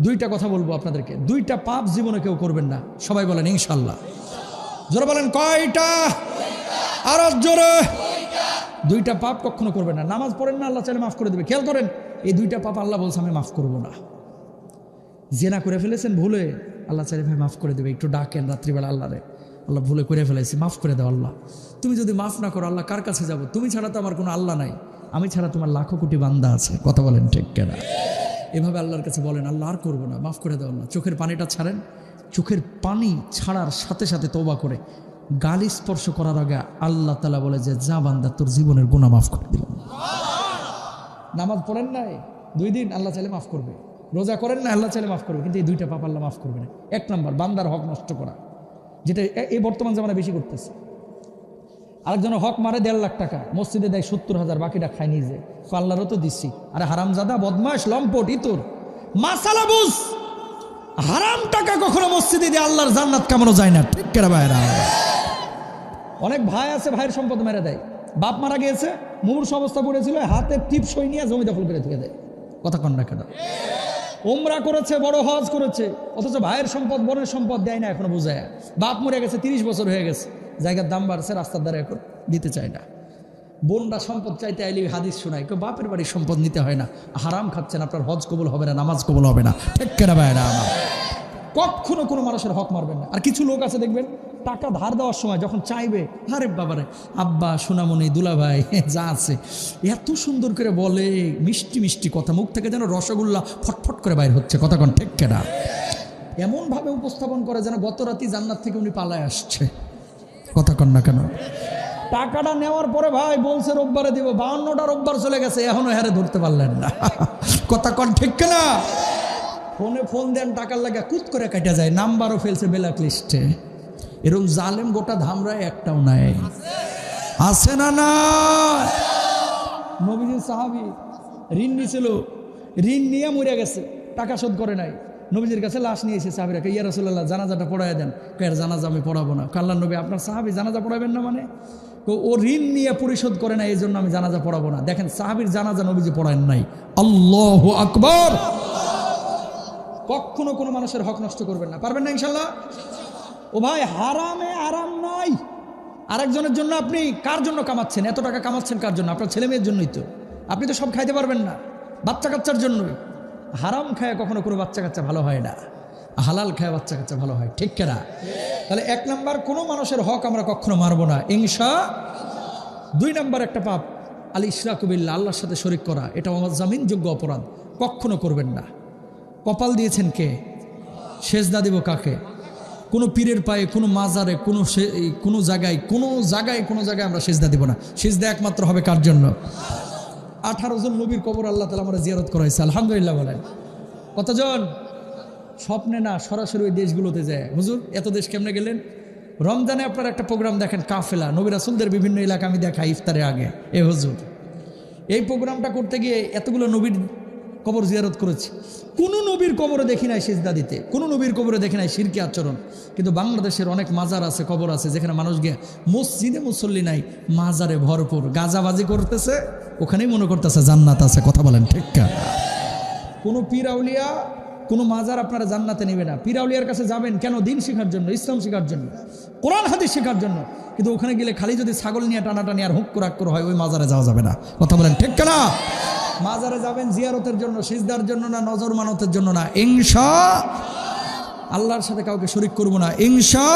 দুইটা কথা বলব আপনাদেরকে। দুইটা পাপ জীবনে কেউ করবেন না। সবাই বলেন, ইনশাল্লাহ। জোরে বলেন, কয়টা? আর জোরে। দুইটা পাপ কখনো করবেন না। নামাজ পড়েন না, আল্লাহ চাইলে মাফ করে দেবে। খেয়াল করেন, এই দুইটা পাপ আল্লাহ বলছে, আমি মাফ করব না। জেনা করে ফেলেছেন ভুলে, আল্লাহ চাইলে ভাই মাফ করে দেবে। একটু ডাকেন রাত্রিবেলা আল্লাহরে। আল্লাহ ভুলে করে ফেলেছি মাফ করে দাও আল্লাহ। তুমি যদি মাফ না করো, আল্লাহ কার কাছে যাব? তুমি ছাড়া তো আমার কোনো আল্লাহ নাই। আমি ছাড়া তোমার লাখো কোটি বান্দা আছে। কথা বলেন ঠিক কেনা? এভাবে আল্লাহর কাছে বলেন, আল্লাহ আর করব না, মাফ করে দাও আল্লাহ। চোখের পানিটা ছাড়েন। চোখের পানি ছাড়ার সাথে সাথে তৌবা করে। গালি স্পর্শ করার আগে আল্লাহ তালা বলে যে, যা বান্দা, তোর জীবনের গুণা মাফ করে দিলাম। নামাজ পড়েন নাই, দুই দিন আল্লাহ চাইলে মাফ করবে। রোজা করেন না আল্লাহ চাইলে মাফ করবে। কিন্তু এই দুইটা পাপ আল্লাহ মাফ করবে না। এক নম্বর, বান্দার হক নষ্ট করা। যেটা এই বর্তমান জামানা বেশি করতেছে। আরেকজনের হক মারে দেড় লাখ টাকা, মসজিদে দেয় সত্তর হাজার, বাকিটা খাই নিজে। আল্লাহরও তো দিচ্ছি। আরে হারামজাদা বদমাস লম্পট, ইতর। মাসালা বুঝ! হারাম টাকা কখনো মসজিদে দিয়ে আল্লাহর জান্নাত কামানো যায় না। ঠিক কেনা ভাইরা অনেক ভাই আছে, ভাইয়ের সম্পদ মেরে দেয়। বাপ মারা গিয়েছে, মুমূর্ষ অবস্থা পড়েছিল, হাতে টিপ সই নিয়ে জমি দখল করে থেকে দেয়। কথা কন না কেন? ওমরা করেছে, বড় হজ করেছে, অথচ ভাইয়ের সম্পদ, বোনের সম্পদ দেয় না এখনও বোঝায়। বাপ মরে গেছে, তিরিশ বছর হয়ে গেছে। জায়গার দাম বাড়ছে, রাস্তার দ্বারা এখন দিতে চায় না। বোনরা সম্পদ চাইতে আইলে হাদিস শোনায়, কেউ বাপের বাড়ির সম্পদ নিতে হয় না। হারাম খাচ্ছেন আপনার, হজ কবুল হবে না, নামাজ কবুল হবে না। ঠিক কেনা ভাইরা আমার কখনো কোনো মানুষের হক মারবেন না। আর কিছু লোক আছে, দেখবেন, টাকা ধার দেওয়ার সময় যখন চাইবে, আরে বাবারে, আব্বা, সোনামণি, দুলাভাই, যা আছে, এত সুন্দর করে বলে, মিষ্টি মিষ্টি কথা, মুখ থেকে যেন রসগোল্লা ফটফট করে বাইর হচ্ছে, কথা কোন, ঠিক কেনা? এমনভাবে উপস্থাপন করে যেন গত রাতি জান্নাত থেকে উনি পালায় আসছে। কথা কন না কেন? টাকাটা নেওয়ার পরে ভাই বলছে রোববারে দিব বাউন্নটা রোববার চলে গেছে এখনও হারে ধরতে পারলেন না। কথা কন ঠিক না ফোনে ফোন দেন টাকার লাগে কুত করে কাটা যায় নাম্বারও ফেলছে ব্ল্যাক লিস্টে। এরকম জালেম গোটা ধামরায় একটাও নাই। আছে না না নবীজির সাহাবি ঋণ নিয়েছিল ঋণ নিয়ে মরে গেছে টাকা শোধ করে নাই। নবীজির কাছে লাশ নিয়ে এসে সাহাবিরা কে ইয়া রসুল্লাহ জানাজাটা পড়ায় দেন। কের জানাজা আমি পড়াবো না। কাল্লা নবী আপনার সাহাবি জানাজা পড়াবেন না মানে? ও ঋণ নিয়ে পরিশোধ করে না, এই জন্য আমি জানাজা পড়াবো না। দেখেন, সাহাবির জানাজা নবীজি পড়ায় নাই। আল্লাহ আকবর! কখনো কোনো মানুষের হক নষ্ট করবেন না। পারবেন না ইনশাল্লাহ ও ভাই, হারামে আরাম নাই। আরেকজনের জন্য আপনি কার জন্য কামাচ্ছেন? এত টাকা কামাচ্ছেন কার জন্য? আপনার ছেলে মেয়ের জন্যই তো। আপনি তো সব খাইতে পারবেন না। বাচ্চা কাচ্চার জন্যই। হারাম খায় কখনো কোনো বাচ্চা কাচ্চা ভালো হয় না। হালাল খায় বাচ্চা কাচ্চা ভালো হয়, ঠিক কেনা? তাহলে এক নাম্বার, কোনো মানুষের হক আমরা কখনো মারবো না। ইংসা দুই নাম্বার একটা পাপ আলী ইসরাকুবিল্লা আল্লাহর সাথে শরিক করা। এটা আমার জামিনযোগ্য অপরাধ, কখনো করবেন না। কপাল দিয়েছেন কে? সেজদা দিব কাকে? কোনো পীরের পায়ে, কোনো মাজারে, কোনো কোনো জায়গায় কোনো জায়গায় কোনো জায়গায় আমরা সেজদা দিব না। সেজদা একমাত্র হবে কার জন্য? আঠারো জন নবীর কবর আল্লাহ তালা আমরা জিয়ারত করাইছে, আলহামদুলিল্লাহ বলেন। কতজন? স্বপ্নে না, সরাসরি ওই দেশগুলোতে যায়। হুজুর, এত দেশ কেমনে গেলেন? রমজানে আপনার একটা প্রোগ্রাম দেখেন, কাফেলা। নবী রাসুলদের বিভিন্ন এলাকা আমি দেখাই ইফতারের আগে। এ হুজুর, এই প্রোগ্রামটা করতে গিয়ে এতগুলো নবীর কবর জিয়ারত করেছি। কোনো নবীর কবরে দেখি নাই সিজদা দিতে। কোনো নবীর কবরে দেখি নাই শিরকি আচরণ। কিন্তু বাংলাদেশের অনেক মাজার আছে, কবর আছে, যেখানে মানুষ গিয়ে মসজিদে মুসল্লি নাই, মাজারে ভরপুর। গাজাবাজি করতেছে, ওখানেই মনে করতেছে জান্নাত আছে, কথা বলেন ঠিক কোনো পীর আউলিয়া কোনো মাজার আপনারা জান্নাতে নেবে না। পিরাউলিয়ার কাছে যাবেন কেন? দিন শেখার জন্য, ইসলাম শেখার জন্য, কোরআন, হাদিস শেখার জন্য। কিন্তু ওখানে গেলে খালি যদি ছাগল নিয়ে টানাটানি আর হুক করে হয়, ওই মাজারে যাওয়া যাবে না। কথা বলেন ঠিক না? মাজারে যাবেন জিয়ারতের জন্য, সিজদার জন্য না, নজর মানতের জন্য না। ইংশ আল্লাহর সাথে কাউকে শরিক করব না। ইংসা